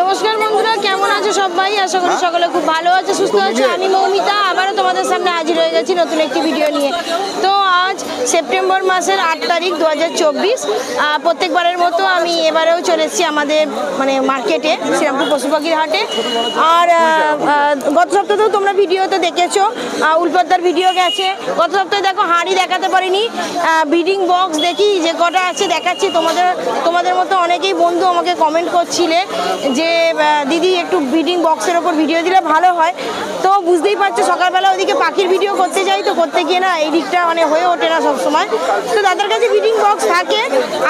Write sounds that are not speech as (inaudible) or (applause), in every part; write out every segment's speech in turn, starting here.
নমস্কার বন্ধুরা কেমন আছো সবাই? আশা করি সকলে খুব ভালো আছে সুস্থ আছে। আমি মৌমিতা আবারও তোমাদের সামনে হাজির হয়ে গেছি নতুন একটি ভিডিও নিয়ে। তো আজ সেপ্টেম্বর মাসের আট তারিখ দু হাজার চব্বিশ প্রত্যেকবারের মতো আমি এবারেও চলে এসেছি আমাদের মানে মার্কেটে শ্রীরামপুর পশু পাখির হাটে। আর গত সপ্তাহেও তোমরা ভিডিওতে দেখেছ উল্পদ্দার ভিডিও গেছে। গত সপ্তাহে দেখো হাঁড়ি দেখাতে পারিনি। ব্রিডিং বক্স দেখি যে কটা আছে দেখাচ্ছি। তোমাদের তোমাদের মতো অনেকেই বন্ধু আমাকে কমেন্ট করছিলে। যে দিদি একটু ব্রিডিং বক্সের ওপর ভিডিও দিলে ভালো হয়। তো বুঝতেই পারছ, সকালবেলা ওদিকে পাখির ভিডিও করতে যাই তো, করতে গিয়ে না এই দিকটা মানে হয়ে ওঠে না সবসময়। তো দাদার কাছে ব্রিডিং বক্স থাকে,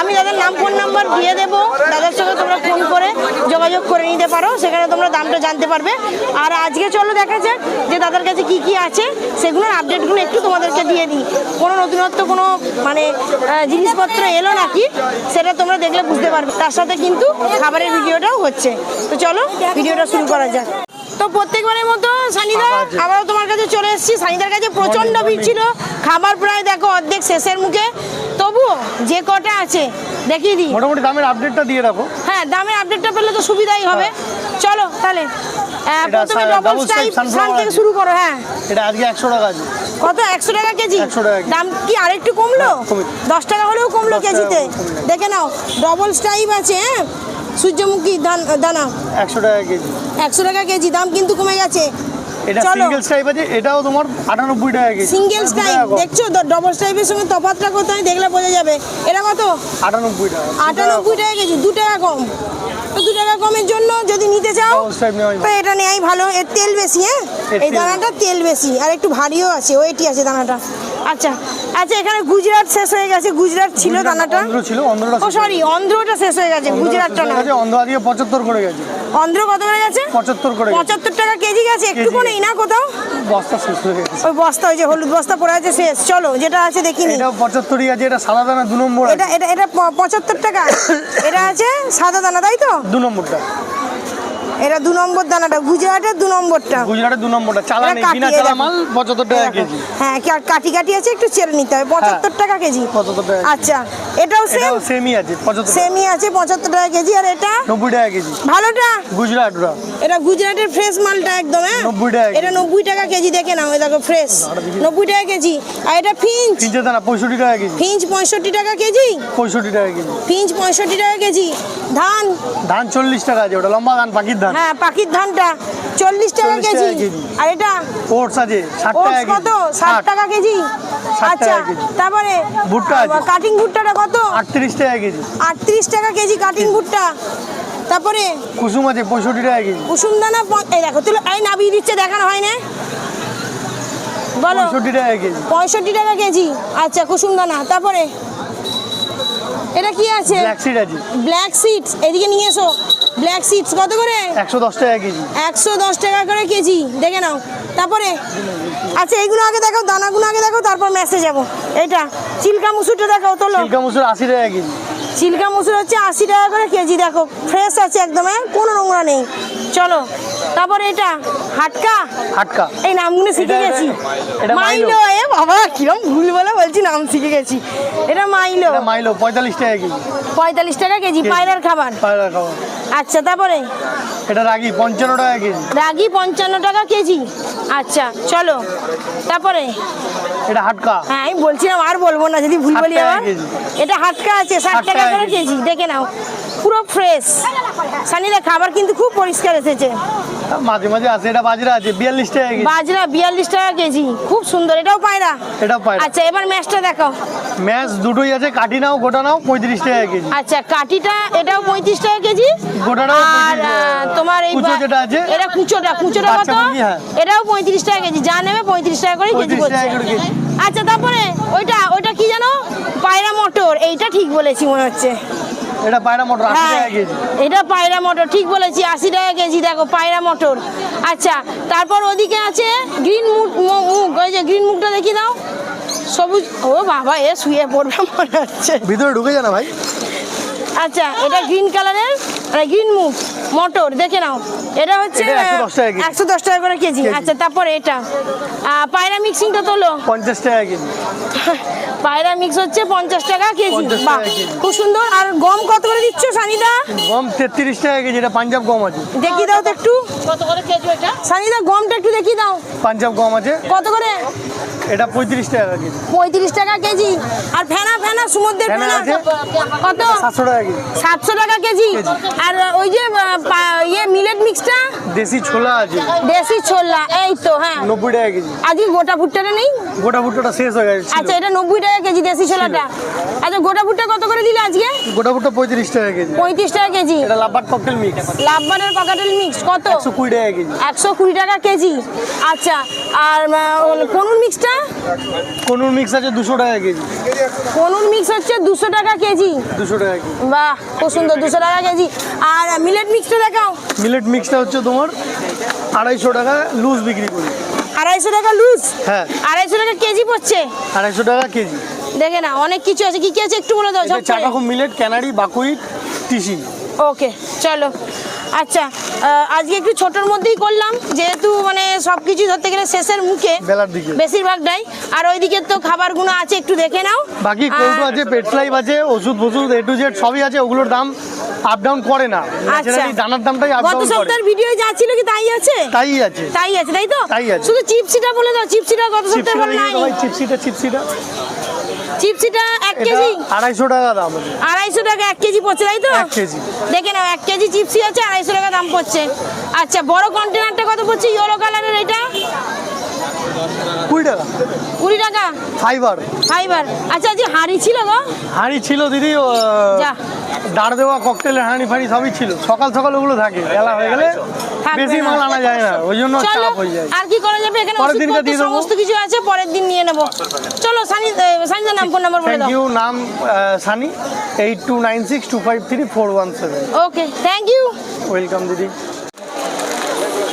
আমি দাদার নাম, ফোন নাম্বার দিয়ে দেবো। দাদার সঙ্গে তোমরা ফোন করে যোগাযোগ করে নিতে পারো, সেখানে তোমরা দামটা জানতে পারবে। আর আজকে চলো দেখা যাক যে দাদার কাছে কি কি আছে, সেগুলোর আপডেটগুলো একটু তোমাদেরকে দিয়ে দিই। কোনো নতুনত্ব, কোনো মানে জিনিসপত্র এলো নাকি, সেটা তোমরা দেখলে বুঝতে পারবে। তার সাথে কিন্তু খাবারের ভিডিওটাও হচ্ছে। তো চলো ভিডিওটা শুরু করা যাক। তো প্রত্যেকবারের মতো সানিদা আবারও তোমার কাছে চলে এসেছি। সানিদার কাছে প্রচণ্ড ভিড় ছিল। খাবার প্রায় দেখো অর্ধেক শেষের মুখে। তবুও যে কটা আছে দেখিয়ে দিই। মোটামুটি দামের আপডেটটা দিয়ে রাখো। হ্যাঁ দামের আপডেটটা পেলে তো সুবিধাই হবে। চলো তাহলে আহ, প্রথমে ডবল স্টাইপ stripe থেকে শুরু করো হ্যাঁ। এটা আজকে একশো টাকা আছে। কত? একশো টাকা কেজি? 100 টাকা দাম কি আরেকটু কমলো? হ্যাঁ, কমেছে। দশ টাকা হলেও কমলো কেজিতে। দেখে নাও ডবল স্টাইপ আছে হ্যাঁ? সূর্যমুখী দানা। একশো টাকা কেজি। একশো টাকা কেজি দাম কিন্তু কমে গেছে। এটা সিঙ্গেল স্ট্রাইপ আছে এটাও তোমার আটানব্বই টাকা কেজি। সিঙ্গেল। দেখছ? ডবল সঙ্গে তফাতটা কোথায়? দেখলে বোঝা যাবে। এটা কত? আটানব্বই টাকা। দু টাকা কেজি টাকা কম। তো টাকা কমের জন্য যদি নিতে চাও তো এটা ভালো। এর তেল বেশি হ্যাঁ? এই দানাটা তেল বেশি আর একটু ভারীও আছে ওয়েটই আছে দানাটা। আচ্ছা আচ্ছা এখানে গুজরাট শেষ হয়ে গেছে গুজরাট ছিল দানাটা। অন্ধ্র ছিল, ও সরি অন্ধ্রটা শেষ হয়ে গেছে গুজরাটটা না। আছে অন্ধ আজকে পঁচাত্তর করে গেছে। অন্ধ্র কত করে গেছে? পঁচাত্তর করে পঁচাত্তর টাকা কেজি গেছে একটুকু কেজি। নেই না কোথাও? বস্তা শেষ হয়ে গেছে। ওই বস্তা ওই যে হলুদ বস্তা পড়ে আছে শেষ। চলো যেটা আছে দেখিনি। এটাও পঁচাত্তরই আছে এটা সাদা দানা দু নম্বর এটা এটা এটা পঁচাত্তর টাকা। (coughs) এটা আছে সাদা দানা তাই তো? দু নম্বরটা। এটা দু নম্বর দানাটা গুজরাটের দু নম্বরটা। গুজরাটের দু নম্বরটা চালা নেই বিনা চালা মাল পঁচাত্তর টাকা কেজি। হ্যাঁ কি আর কাটি কাটি আছে একটু চেড়ে নিতে হবে পঁচাত্তর টাকা কেজি। 75 টাকা আচ্ছা এটাও সেম এটাও সেমই আছে পঁচাত্তর টাকা। সেমই আছে পঁচাত্তর টাকা কেজি আর এটা? নব্বই টাকা কেজি। ভালোটা? গুজরাট ওটা এটা গুজরাটের ফ্রেশ মালটা একদম হ্যাঁ? 90 টাকা এটা নব্বই টাকা কেজি দেখে নাও দেখো ফ্রেশ নব্বই টাকা কেজি। আর এটা ফিঞ্চ তিনটে দানা পঁয়ষট্টি টাকা কেজি। ফিঞ্চ পঁয়ষট্টি টাকা কেজি? পঁয়ষট্টি টাকা কেজি। ফিঞ্চ পঁয়ষট্টি টাকা কেজি। ধান? ধান চল্লিশ টাকা আছে ওটা লম্বা ধান পাখির ধান। হ্যাঁ পাখির ধানটা চল্লিশ টাকা কেজি। আর এটা ওটস আছে কত? ষাট টাকা কেজি? 60 আচ্ছা তারপরে ভুট্টা কাটিং ভুট্টাটা কত? আটত্রিশ টাকা কেজি। আটত্রিশ টাকা কেজি কাটিং ভুট্টা। তারপরে কুসুম আছে পঁয়ষট্টি টাকা কেজি। কুসুম দানা এই দেখো তুলো এই নাবিয়ে দিচ্ছে দেখানো হয় না বলো। পঁয়ষট্টি টাকা কেজি। পঁয়ষট্টি টাকা কেজি। আচ্ছা কুসুম দানা তারপরে এটা কি আছে? ব্ল্যাক সিড আছে। ব্ল্যাক সিডস এদিকে নিয়ে এসো। ব্ল্যাক সিডস কত করে? একশো দশ টাকা কেজি। একশো দশ টাকা করে কেজি দেখে নাও। তারপরে আচ্ছা এইগুলো আগে দেখো দানাগুলো আগে দেখো তারপর মেসে যাব। এটা চিল্কা মুসুরটা দেখো তোলো চিলকা মুসুর আশি টাকা কেজি। চিল্কা মুসুর হচ্ছে আশি টাকা করে কেজি দেখো। ফ্রেশ আছে একদম হ্যাঁ? কোনো নোংরা নেই। চলো তারপরে এটা হাটকা? আটকা এই নামগুলো শিখে গেছি। মাইলো। এ বাবা কিরম ভুল বলে বলছি নাম শিখে গেছি। এটা মাইলো। এটা মাইলো পঁয়তাল্লিশ টাকা কেজি। পঁয়তাল্লিশ টাকা কেজি পায়রার খাবার। পায়রা খাবার। আচ্ছা তারপরে? এটা রাগি পঞ্চান্ন টাকা কেজি। রাগি পঞ্চান্ন টাকা কেজি? আচ্ছা চলো তারপরে? এটা হাটকা। হ্যাঁ আমি বলছিলাম আর বলব না যদি ভুল বলি আবার। এটা হাটকা আছে ষাট 60 টাকা করে। কেজি দেখে নাও। পুরো ফ্রেশ সানিদা খাবার কিন্তু খুব পরিষ্কার এসেছে। মাঝে মাঝে আছে এটা বাজরা আছে বিয়াল্লিশ টাকা কেজি। বাজরা বিয়াল্লিশ টাকা কেজি খুব সুন্দর এটাও পায়রা? এটাও পায়রা। আচ্ছা এবার ম্যাচটা দেখো ম্যাচ দুটোই আছে কাটি নাও গোটা নাও পঁয়ত্রিশ টাকা কেজি। আচ্ছা কাঠিটা এটাও পঁয়ত্রিশ টাকা কেজি? আর 35 টাকা। আহ, তোমার এই কুচোটা আছে, এটা কুচোটা কুচোটা কত? হ্যাঁ। এটাও পঁয়ত্রিশ টাকা কেজি যা নেবে পঁয়ত্রিশ টাকা করে কেজি 35 টাকা আচ্ছা তারপরে ওইটা ওইটা কি জানো? পায়রা মটর এইটা ঠিক বলেছি মনে হচ্ছে। এটা পায়রা মোটর হ্যাঁ টাকা কেজি। এটা পায়রা মটর ঠিক বলেছি আশি টাকা কেজি দেখো পায়রা মটর। আচ্ছা তারপর ওদিকে আছে গ্রিন মুগ মু- মুগ ওই যে গ্রিন মুগটা দেখি দাও। সবুজ ও বাবা এ শুয়ে পড়বে মনে হচ্ছে। ভিতরে ঢুকে জানা ভাই? আচ্ছা এটা গ্রিন কালারের গ্রিন মুগ মটর দেখে নাও। এটা হচ্ছে এটা 110 টাকা কেজি। একশো দশ টাকা করে কেজি। আচ্ছা তারপরে এটা। পায়রা মিক্সিংটা তোলো। পঞ্চাশ টাকা কেজি। পায়রা মিক্স হচ্ছে পঞ্চাশ টাকা কেজি। 50 টাকা কেজি। খুব সুন্দর। আর গম কত করে দিচ্ছ সানিদা? গম তেত্রিশ টাকা কেজি এটা পাঞ্জাব গম আছে। দেখিয়ে দাও তো একটু। কত করে কেজি এটা? সানিদা গমটা একটু দেখিয়ে দাও। পাঞ্জাব গম আছে। কত করে? এটা পঁয়ত্রিশ টাকা কেজি। পঁয়ত্রিশ টাকা কেজি। আর ফেনা ফেনা সমুদ্রের ফেনা কত? সাতশো টাকা কেজি। সাতশো টাকা কেজি। আর ওই যে ইয়ে মিলেট মিক্সটা? দেশি ছোলা আছে। দেশি ছোলা। এই তো হ্যাঁ। নব্বই টাকা কেজি। আজকে গোটা ভুট্টাটা নেই? গোটা ভুট্টাটা শেষ হয়ে গেছে। আচ্ছা এটা নব্বই টাকা কেজি দেশি ছোলাটা। আচ্ছা গোটা ভুট্টা কত করে দিলে আজকে? গোটা ভুট্টা পঁয়ত্রিশ টাকা কেজি। পঁয়ত্রিশ টাকা কেজি। এটা লাভবার ককটেল মিক্স। লাভবানের পকাটেল মিক্স কত? একশো কুড়ি টাকা কেজি। একশো কুড়ি টাকা কেজি। আচ্ছা আর কনুর মিক্সটা কনুর মিক্স আছে দুশো টাকা কেজি। কনুর মিক্স হচ্ছে দুশো টাকা কেজি। দুশো টাকা কেজি। বাহ খুব সুন্দর দুশো টাকা কেজি। আর মিলেট মিক্সটা দেখাও। মিলেট মিক্সটা হচ্ছে তোমার আড়াইশো টাকা লুজ বিক্রি করি। আড়াইশো টাকা লুজ হ্যাঁ। আড়াইশো টাকা কেজি পড়ছে? আড়াইশো টাকা কেজি। দেখে না অনেক কিছু আছে। কি কি আছে একটু বলে দাও রকম মিলেট ক্যানারি বাকুইট টিসি ওকে চলো। আচ্ছা আজকে একটু ছোটোর মধ্যেই করলাম যেহেতু মানে সব কিছু ধরতে গেলে শেষের মুখে বেলার দিকে। বেশিরভাগটাই আর ওইদিকে তো খাবারগুলো আছে একটু দেখে নাও। বাকি কৌটো আছে পেট আছে ওষুধ ফষুধ এ টু জেড সবই আছে ওগুলোর দাম আপ ডাউন করে না। আচ্ছা। দানার দামটাই আপ ডাউন করে। সপ্তাহের ভিডিও যা ছিল কি তাই আছে? তাই আছে। তাই আছে তাই তো? তাই আছে। শুধু চিপসিটা বলে দাও চিপসিটা গত সপ্তাহে বলে নাই। চিপসিটা চিপসিটা চিপসিটা এক কেজি? আড়াইশো টাকা দাম আছে। আড়াইশো টাকা এক কেজি পড়ছে তাই তো? এক কেজি। দেখে নাও এক কেজি চিপসি আছে আড়াইশো টাকা দাম পড়ছে। আচ্ছা বড় কন্টেনারটা কত পড়ছে? ইয়েলো কালারের এটা? কুড়ি টাকা। কুড়ি টাকা? ফাইবার। ফাইবার। আচ্ছা আজকে হাঁড়ি ছিল গো? হাঁড়ি ছিল দিদি যা। দাঁড় দেওয়া ককটেলের হাঁড়ি ফাঁড়ি সবই ছিল। সকাল সকাল ওগুলো থাকে বেলা হয়ে গেলে বেশি মাল আনা যায় না ওই জন্য চাপ হয়ে যায়। আর কি করা যাবে? এখানে পরের দিয়ে দেবো। সমস্ত কিছু আছে পরের দিন নিয়ে নেব। চলো সানি সানিদার নাম ফোন নাম্বার বলে দাও। ইউ নাম Sunny eight two nine six two five three four one seven okay thank you welcome দিদি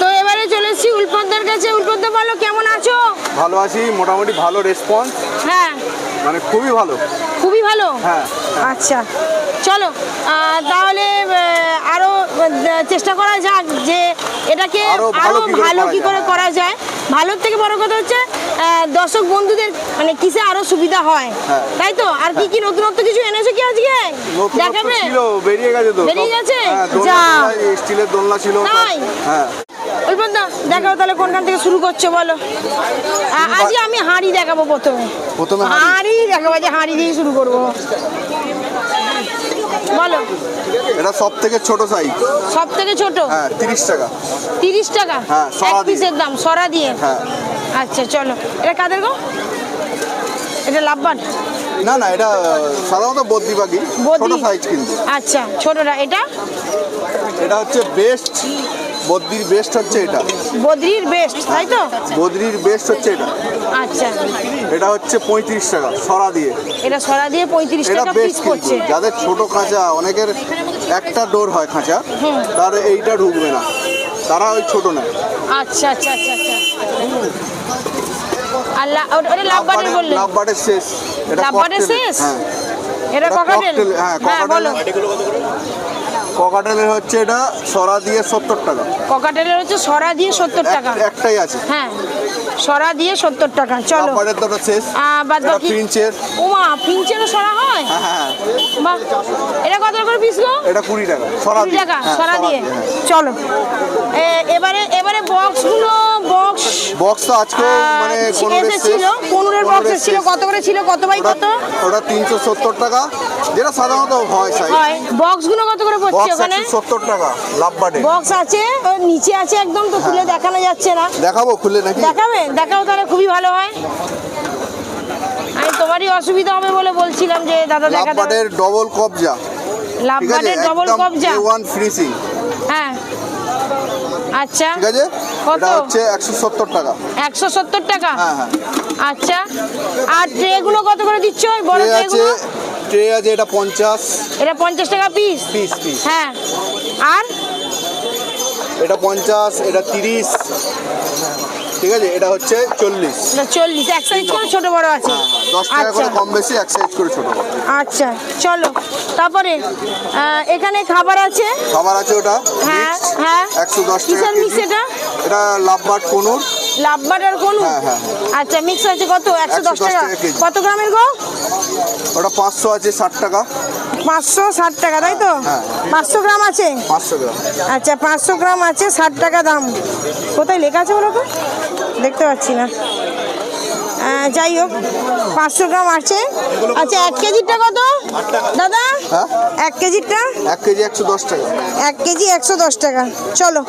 তো এবারে চলে এসেছি কাছে উল্পদ্দা বলো কেমন আছো? ভালো আছি মোটামুটি ভালো রেসপন্স হ্যাঁ। মানে খুবই ভালো। খুবই ভালো? হ্যাঁ। আচ্ছা। চলো তাহলে আহ, আরও চেষ্টা করা যাক যে এটাকে আরও আরও ভালো কি করে করা যায়। ভালোর থেকে বড় কথা হচ্ছে দর্শক বন্ধুদের মানে কিসে আরও সুবিধা হয়। হ্যাঁ। তাই তো? আর কি কি নতুনত্ব কিছু এনেছো কি আজকে? দেখাবে? ছিল বেরিয়ে গেছে তো বেরিয়ে গেছে? হ্যাঁ যা। স্টিলের দোলনা ছিল তাই? হ্যাঁ। অল্পদা দেখাও তাহলে কোনখান থেকে শুরু করছ বলো। আজকে আমি হাঁড়ি দেখাবো প্রথমে। প্রথমে হাঁড়ি। দেখাবো যে হাঁড়ি দিয়ে শুরু করব। বলো। এটা সব থেকে ছোট সাইজ সব থেকে ছোট? হ্যাঁ তিরিশ টাকা। তিরিশ টাকা? হ্যাঁ, এক পিসের দাম সরা দিয়ে? হ্যাঁ। আচ্ছা চলো। এটা কাদের গো? এটা লাভবান? না না এটা সাধারণত বদ্রি পাখি। ছোট সাইজ কিন্তু। আচ্ছা ছোটটা এটা? এটা হচ্ছে বেস্ট বদ্রির বেস্ট হচ্ছে এটা। বদ্রির বেস্ট তাই তো? বদ্রির বেস্ট হচ্ছে এটা। আচ্ছা। এটা হচ্ছে পঁয়ত্রিশ টাকা সরা দিয়ে। এটা সরা দিয়ে পঁয়ত্রিশ এটা টাকা পিস করছে যাদের ছোট খাঁচা অনেকের একটা ডোর হয় খাঁচা তার এইটা ঢুকবে না। তারা ওই ছোট নেয়। আচ্ছা আচ্ছা আচ্ছা আচ্ছা। আর লা- ওটা ওটা লাভবানের বললে। লাভবাটের শেষ। এটা লাভবাটের শেষ? হ্যাঁ। এটা এটা ককাটেল হ্যাঁ, হ্যাঁ বলো। ককাটেলের হচ্ছে এটা সরা দিয়ে সত্তর টাকা। ককাটেলের হচ্ছে সরা দিয়ে সত্তর টাকা। একটাই আছে। হ্যাঁ সরা দিয়ে সত্তর টাকা চলো। আমাদের তো শেষ। বাদ বাকি ফিঞ্চের। ওমা ফিঞ্চেরও সরা হয়? হ্যাঁ হ্যাঁ। বাহ এটা কত করে পিস গো? এটা কুড়ি টাকা। সরা দিয়ে। টাকা হ্যাঁ, সরা দিয়ে। হ্যাঁ। চলো। এ- এবারে এবারে বক্সগুলো বক্স বক্স তো আজকে মানে এসেছিল শেষ, বক্স শেষ। কত করে ছিল? কত বাই কত? ওটা তিনশো সত্তর টাকা। যেটা সাধারণত হয় সাইজ হয়। বক্সগুলো কত করে পড়ছে বক্স ওখানে? একশো সত্তর টাকা লাভবাটে বক্স আছে নিচে আছে একদম তো তুলে দেখানো যাচ্ছে না। দেখাবো খুলে নাকি দেখাবে? দেখাও তাহলে খুবই ভালো হয়। আমি তোমারই অসুবিধা হবে বলে বলছিলাম যে দাদা দেখাতে লাভবাটের ডবল কবজা। লাভবাটের ডবল কবজা। ওয়ান ফিনিশিং হ্যাঁ। আচ্ছা। ঠিক আছে? কত? হচ্ছে একশো সত্তর টাকা। একশো সত্তর টাকা? হ্যাঁ হ্যাঁ। আচ্ছা। আর ট্রেগুলো কত করে দিচ্ছ ওই বড় ট্রে ট্রে আছে এটা পঞ্চাশ। এটা পঞ্চাশ টাকা পিস পিস পিস হ্যাঁ। আর? এটা পঞ্চাশ এটা তিরিশ। ঠিক আছে? এটা হচ্ছে চল্লিশ। চল্লিশ এক সাইজ করে ছোট বড় আছে। দশ টাকা আচ্ছা। করে কম বেশি এক সাইজ করে ছোট বড়। আচ্ছা চলো। তারপরে এখানে খাবার আছে? খাবার আছে ওটা হ্যাঁ হ্যাঁ। একশো দশ টাকা মিক্স এটা? এটা লাভবাট পনুর লাভ বাটার কোন হ্যাঁ, হ্যাঁ, আচ্ছা মিক্স আছে কত? একশো দশ 110 টাকা। টাকা কত গ্রামের গো? ওটা পাঁচশো আছে ষাট টাকা। পাঁচশো ষাট টাকা তাই তো? হ্যাঁ। পাঁচশো গ্রাম আছে? পাঁচশো গ্রাম। আচ্ছা পাঁচশো গ্রাম আছে ষাট টাকা দাম। কোথায় লেখা আছে বলো তো? দেখতে পাচ্ছি না। যাই হোক পাঁচশো গ্রাম আছে। আচ্ছা এক কেজিরটা কত? দাদা? হ্যাঁ? এক কেজিরটা? এক কেজি একশো দশ টাকা। এক কেজি একশো দশ টাকা। চলো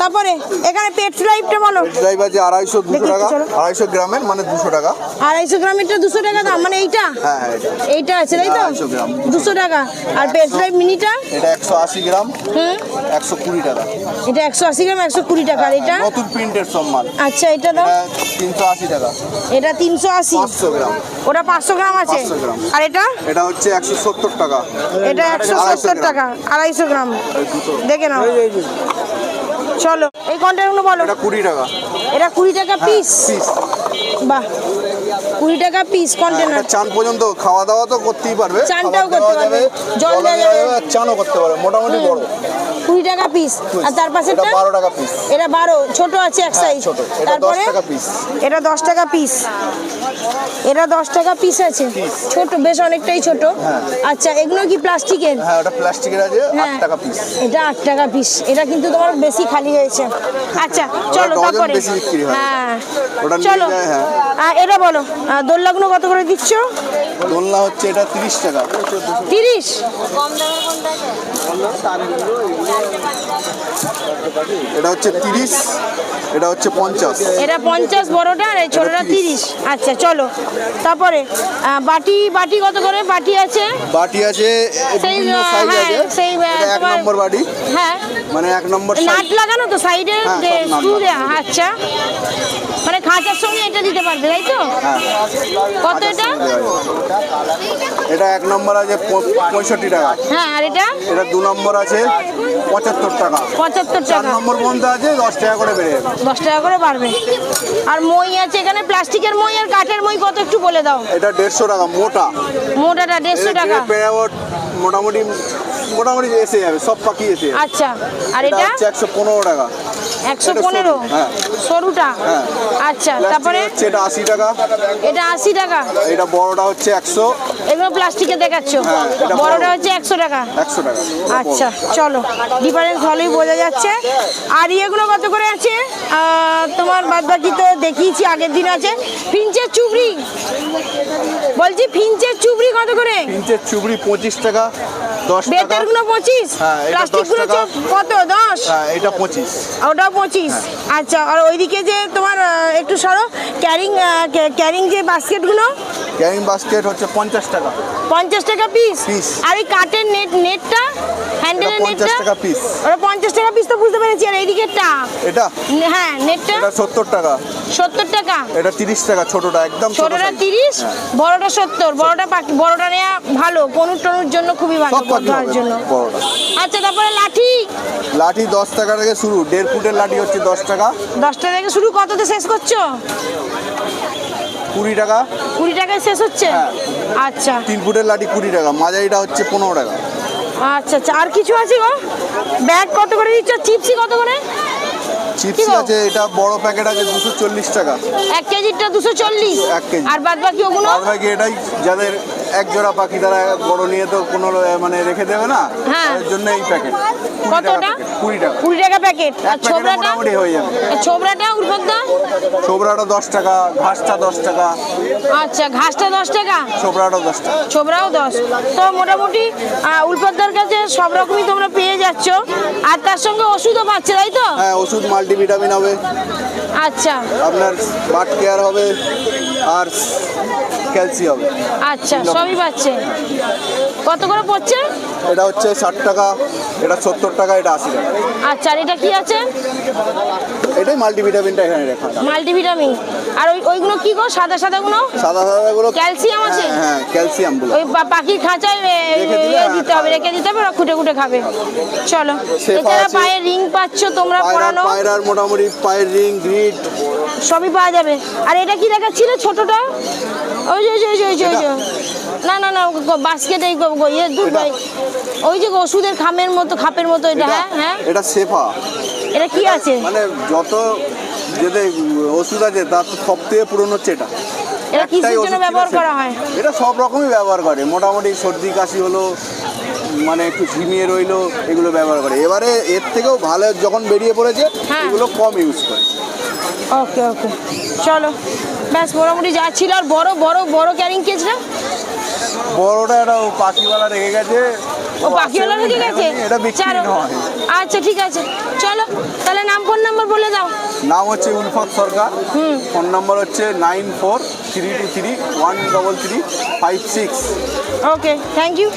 তারপরে এখানে পেট ফ্লাইপটা বলো। ড্রাইভ আছে আড়াইশো দুশো টাকা। আড়াইশো গ্রামের মানে দুশো টাকা। আড়াইশো গ্রামেরটা দুশো টাকা দাম মানে এইটা? হ্যাঁ হ্যাঁ এইটা। আছে তাই তো। দুশো টাকা। আর পেট ফ্লাইপ মিনিটা এটা একশো আশি গ্রাম হুম? একশো কুড়ি টাকা। এটা একশো আশি গ্রাম একশো কুড়ি টাকা। আর এটা? নতুন প্রিন্টের সব মাল আচ্ছা এটা দাও। তিনশো আশি টাকা। এটা তিনশো আশি। গ্রাম। ওটা পাঁচশো গ্রাম আছে? 500 গ্রাম। আর এটা? এটা হচ্ছে একশো সত্তর টাকা। এটা একশো সত্তর। টাকা আড়াইশো গ্রাম। দেখে নাও। চলো এই কন্টেনারগুলো বলো। এটা কুড়ি টাকা। এটা কুড়ি টাকা পিস পিস বাহ কুড়ি টাকা পিস কন্টেনার চান পর্যন্ত খাওয়া দাওয়া তো করতেই পারবে। চানটাও করতে পারবে, জল দেওয়া। যাবে, চানও করতে পারবে মোটামুটি বড়। কুড়ি টাকা পিস আর তার পাশেরটা? বারো টাকা পিস এটা বারো ছোট আছে এক হ্যাঁ, সাইজ। এটা তারপরে? 10 টাকা এটা দশ টাকা পিস এটা দশ টাকা পিস আছে। ছোট বেশ অনেকটাই ছোট। আচ্ছা এগুলো কি প্লাস্টিকের? হ্যাঁ ওটা প্লাস্টিকের আছে আট হ্যাঁ। টাকা পিস এটা আট টাকা পিস এটা কিন্তু তোমার বেশি খালি হয়েছে। আচ্ছা চলো তারপরে। হয়। হ্যাঁ। চলো। হ্যাঁ। এটা বলো দোলনাগুলো কত করে দিচ্ছ? দোলনা হচ্ছে এটা তিরিশ টাকা। তিরিশ? এটা হচ্ছে তিরিশ এটা হচ্ছে পঞ্চাশ। এটা পঞ্চাশ বড়টা আর এই ছোটটা 30 তিরিশ। আচ্ছা চলো। তারপরে বাটি বাটি কত করে? বাটি আছে? বাটি আছে সেই, সাইজ হ্যাঁ, আছে। সেই, এক নম্বর বাটি। হ্যাঁ। মানে এক নম্বর নাট লাগানো তো সাইডে হ্যাঁ। আচ্ছা। মানে খাঁচার সঙ্গে এটা দিতে পারবে তাই তো? হ্যাঁ। কত এটা? এটা এক নম্বর আছে পঁয়ষট্টি টাকা। হ্যাঁ আর এটা? এটা দু নম্বর আছে পঁচাত্তর টাকা। পঁচাত্তর চার টাকা। নম্বর পর্যন্ত আছে দশ টাকা করে বেড়ে যাবে। দশ টাকা করে বাড়বে। আর মই আছে এখানে প্লাস্টিকের মই আর কাঠের মই কত একটু বলে দাও। এটা দেড়শো টাকা মোটা। মোটাটা দেড়শো টাকা। মোটামুটি মোটামুটি এসে যাবে সব পাখি এসে আচ্ছা আর এটা? হচ্ছে একশো পনেরো টাকা। একশো পনেরো? হ্যাঁ। সরুটা? হ্যাঁ। আচ্ছা তারপরে? এটা আশি টাকা। এটা আশি টাকা? এটা বড়টা হচ্ছে একশো। এগুলো প্লাস্টিকে দেখাচ্ছ? হ্যাঁ। বড়টা হচ্ছে একশো টাকা? একশো টাকা। আচ্ছা চলো। ডিফারেন্স ভালোই বোঝা যাচ্ছে। আর ইয়েগুলো কত করে আছে? তোমার বাদ বাকি তো দেখিয়েছি আগের দিন আছে। ফিঞ্চের চুবড়ি। বলছি ফিঞ্চের চুবড়ি কত করে? ইঞ্চের চুবড়ি পঁচিশ টাকা। দশ টাকা। বেতেরগুলো পঁচিশ? হ্যাঁ, এটা প্লাস্টিকগুলো 10 টাকা। কত দশ? হ্যাঁ এটা পঁচিশ। ওটা পঁচিশ। আচ্ছা আর ওইদিকে যে তোমার একটু সরো ক্যারিং ক্যারিং যে বাস্কেটগুলো? ক্যারিং বাস্কেট হচ্ছে পঞ্চাশ টাকা। পঞ্চাশ টাকা পিস আর ওই কাঠের নেট নেটটা হ্যান্ডেলের এটা 50 নেটটা টাকা piece। ওটা পঞ্চাশ টাকা পিস তো বুঝতে পেরেছি আর এইদিকেরটা এটা? হ্যাঁ নেটটা? এটা সত্তর টাকা। সত্তর টাকা? এটা তিরিশ টাকা ছোটটা একদম ছোট ছোটটা size। তিরিশ হ্যাঁ। বড়টা সত্তর। বড়টা পাখি বড়টা নেওয়া ভালো পনুর টনুর জন্য খুবই ভালো পাখি জন্য। বড়টা। আচ্ছা তারপরে লাঠি? লাঠি দশ টাকা থেকে শুরু দেড় ফুটের লাঠি হচ্ছে দশ টাকা। দশটা থেকে শুরু কততে শেষ করছ? কুড়ি টাকা। কুড়ি টাকায় শেষ হচ্ছে? হ্যাঁ। আচ্ছা। তিন ফুটের লাঠি কুড়ি টাকা মাঝারিটা হচ্ছে পনেরো টাকা। আচ্ছা আচ্ছা। আর কিছু আছে গো? ব্যাগ কত করে দিচ্ছ? চিপসি কত করে? চিপস আছে এটা বড় প্যাকেট আছে দুশো চল্লিশ টাকা। এক কেজিটা দুশো চল্লিশ। এক কেজি। আর বাদ বাকি ওগুলো? বাদ বাকি এটাই যাদের এক জোড়া পাখি তারা বড় নিয়ে তো কোনো মানে রেখে দেবে না। হ্যাঁ। তাদের জন্য এই প্যাকেট কতটা? কুড়ি টাকা। কুড়ি টাকা প্যাকেট আর ছোবড়াটা? মোটামুটি হয়ে যাবে। আর ছোবড়াটা উর্বকদা ছোবরাটা দশ টাকা ঘাসটা দশ টাকা। আচ্ছা ঘাসটা দশ টাকা? ছোবরাটা দশ টাকা। ছোবড়াও দশ। তো মোটামুটি উল্পদার কাছে সব রকমই তোমরা পেয়ে যাচ্ছ। আর তার সঙ্গে ওষুধও পাচ্ছে তাই তো? হ্যাঁ ওষুধ মাল্টিভিটামিন হবে। আচ্ছা। আপনার বাট কেয়ার হবে। আর ক্যালসিয়াম হবে আচ্ছা সবই পাচ্ছে কত করে পড়ছে? এটা হচ্ছে ষাট টাকা এটা সত্তর টাকা এটা আশি টাকা। আচ্ছা আর এটা কি আছে? এটাই মাল্টিভিটামিনটা এখানে রেখা মাল্টিভিটামিন। আর ওই ওইগুলো কি গো? সাদা সাদাগুলো সাদা সাদাগুলো ক্যালসিয়াম আছে? হ্যাঁ হ্যাঁ ক্যালসিয়ামগুলো ওই পাখির খাঁচায় হ্যাঁ, দিতে হবে রেখে দিতে হবে ওরা খুঁটে খুঁটে খাবে। চলো এছাড়া আছে। পায়ে রিং পাচ্ছ তোমরা পরানো পায়রার মোটামুটি পায়ের রিং গ্রিড সবই পাওয়া যাবে। আর এটা কি দেখাচ্ছিল ছোটটা? ওই যে ওই যে ওই যে। না না না বাস্কেট এই ইয়ে এটা? ওই যে ওষুধের খামের মতো খাপের মতো এটা হ্যাঁ হ্যাঁ? এটা সেফা এটা কি আছে? মানে যত যেতে ওষুধ আছে তার সব থেকে পুরনো হচ্ছে এটা। এটা কিসের জন্য ব্যবহার করা হয়? এটা সব রকমই ব্যবহার করে। মোটামুটি সর্দি কাশি হলো মানে একটু ঝিমিয়ে রইল এগুলো ব্যবহার করে। এবারে এর থেকেও ভালো যখন বেরিয়ে পড়েছে হ্যাঁ। এগুলো কম ইউজ করে। ওকে ওকে। চলো। ব্যাস মোটামুটি যা ছিল আর বড় বড় বড় ক্যারিং কেসটা বড়টা একটা পাখিওয়ালা রেখে গেছে। ও পাখিওয়ালা রেখে গেছে? এটা বিক্রি নয় আচ্ছা ঠিক আছে। চলো তাহলে নাম ফোন নাম্বার বলে দাও। নাম হচ্ছে উলফাত সরকার। হুম। ফোন নাম্বার হচ্ছে nine four three two three one double three five six. Okay thank you.